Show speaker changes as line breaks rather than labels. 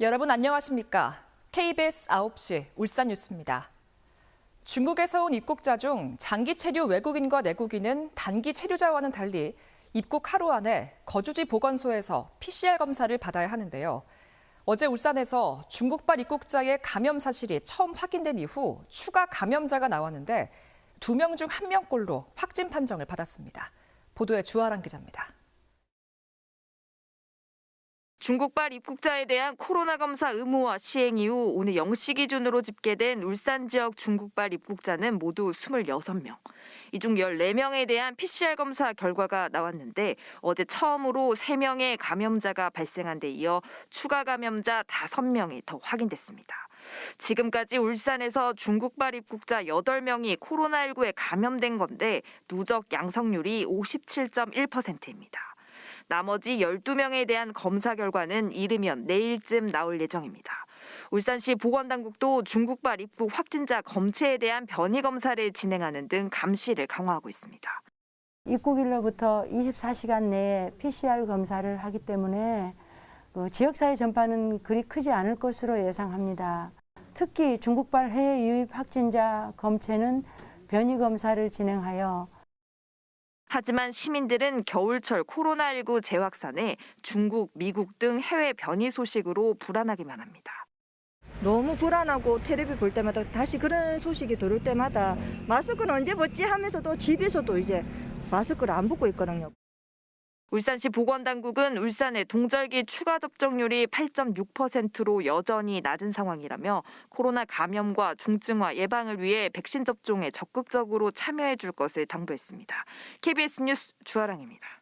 여러분 안녕하십니까? KBS 9시 울산 뉴스입니다. 중국에서 온 입국자 중 장기 체류 외국인과 내국인은 단기 체류자와는 달리 입국 하루 안에 거주지 보건소에서 PCR 검사를 받아야 하는데요. 어제 울산에서 중국발 입국자의 감염 사실이 처음 확인된 이후 추가 감염자가 나왔는데 두 명 중 한 명꼴로 확진 판정을 받았습니다. 보도에 주아랑 기자입니다.
중국발 입국자에 대한 코로나 검사 의무화 시행 이후 오늘 0시 기준으로 집계된 울산 지역 중국발 입국자는 모두 26명. 이 중 14명에 대한 PCR 검사 결과가 나왔는데 어제 처음으로 3명의 감염자가 발생한 데 이어 추가 감염자 5명이 더 확인됐습니다. 지금까지 울산에서 중국발 입국자 8명이 코로나19에 감염된 건데 누적 양성률이 57.1%입니다. 나머지 12명에 대한 검사 결과는 이르면 내일쯤 나올 예정입니다. 울산시 보건당국도 중국발 입국 확진자 검체에 대한 변이 검사를 진행하는 등 감시를 강화하고 있습니다.
입국일로부터 24시간 내에 PCR 검사를 하기 때문에 그 지역사회 전파는 그리 크지 않을 것으로 예상합니다. 특히 중국발 해외 유입 확진자 검체는 변이 검사를 진행하여
하지만 시민들은 겨울철 코로나19 재확산에 중국, 미국 등 해외 변이 소식으로 불안하기만 합니다.
너무 불안하고 텔레비 볼 때마다 다시 그런 소식이 들을 때마다 마스크는 언제 벗지 하면서도 집에서도 이제 마스크를 안 벗고 있거든요.
울산시 보건당국은 울산의 동절기 추가 접종률이 8.6%로 여전히 낮은 상황이라며 코로나 감염과 중증화 예방을 위해 백신 접종에 적극적으로 참여해 줄 것을 당부했습니다. KBS 뉴스 주아랑입니다.